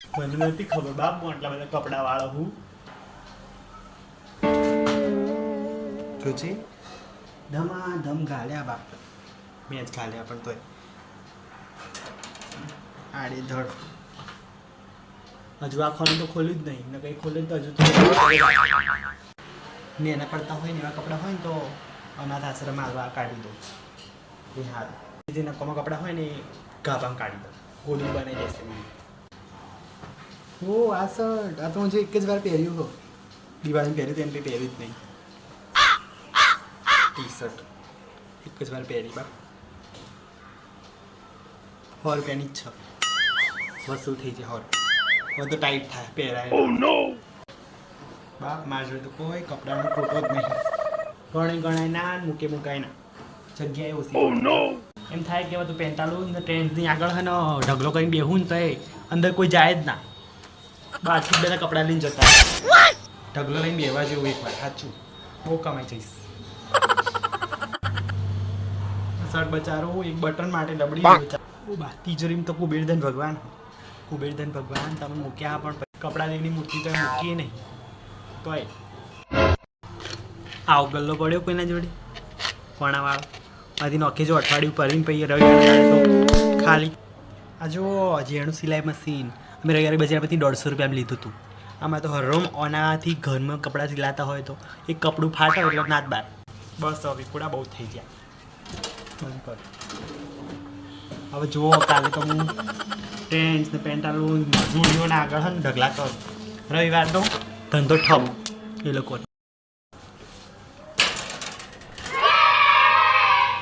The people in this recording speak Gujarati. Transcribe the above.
મને નથી ખબર બાપ હું આટલા બધા કપડા વાળો હું. રુચિ ધમા ધમ ગાલ્યા બાપ. મેં જ ગાલ્યા પણ તોય. આડી ધડ. હજુ આ ખોલું તો ખોલ્યું જ નહીં ને કંઈ ખોલ્યું તો હજુ તો. ને એના કરતા હોય ને એવા કપડાં હોય ને તો અનાથ આશ્રમ આવવા કાઢી દો. એ હાલ જે નકોમાં કપડાં હોય ને એ ગાભામાં કાઢી દો. ગોળી બનાવી દેશે. ઓ આ શર્ટ આ તો હું જે એક જ વાર પહેર્યું હો દિવાળી પહેર્યું તેમ કંઈ પહેર્યું જ નહીં. ટી શર્ટ એક જ વાર પહેરી બા. સો રૂપિયાની જ છે. વસૂલ થઈ છે હોર હવે તો ટાઈટ થાય પહેરાય. બાપ મારા જોડે તો કોઈ કપડાનો ખોટો જ નહીં. ગણે ગણાય ના મૂકે મુકાય ના. જગ્યાએ ઓછી એમ થાય કે તું પેન્ટાલું ને ટ્રેન્ડની આગળ હે ને ઢગલો કરીને બેહું ને તો અંદર કોઈ જાય જ ના. બહારથી બેના બધા કપડાં લઈને જતા. ઢગલો લઈને બેવા જેવું એકવાર સાચું. બહુ કમાઈ જઈશ. શર્ટ બચારો એક બટન માટે લબડી. બા તિજોરીમાં તો કુબેરધન ભગવાન. કુબેરધન ભગવાન તમે મૂક્યા પણ કપડા લઈને મૂર્તિ તો મૂકીએ નહીં. તોય. આવો ગલ્લો પડ્યો કોઈના જોડે? કોણાવાળો. આજે નોખે જો અઠવાડિયું ભરીને પછી રવિ ખાલી. આ જો જેણું સિલાઈ મશીન. અમે રવિવારે બજારમાંથી દોઢસો રૂપિયા લીધું હતું. આમાં તો હરરોમ ઓનાથી ઘરમાં કપડાં સિલાતા હોય તો એ કપડું ફાટે એટલે નાત બાર. બસ હવે પૂરા બહુ થઈ ગયા. હવે જુઓ, કાલે તો હું પેન્ટ ને પેન્ટાલું જુડીઓને આગળ હે ને ઢગલા કરું. રવિવાર તો ધંધો ઠપ. એ લોકોનો.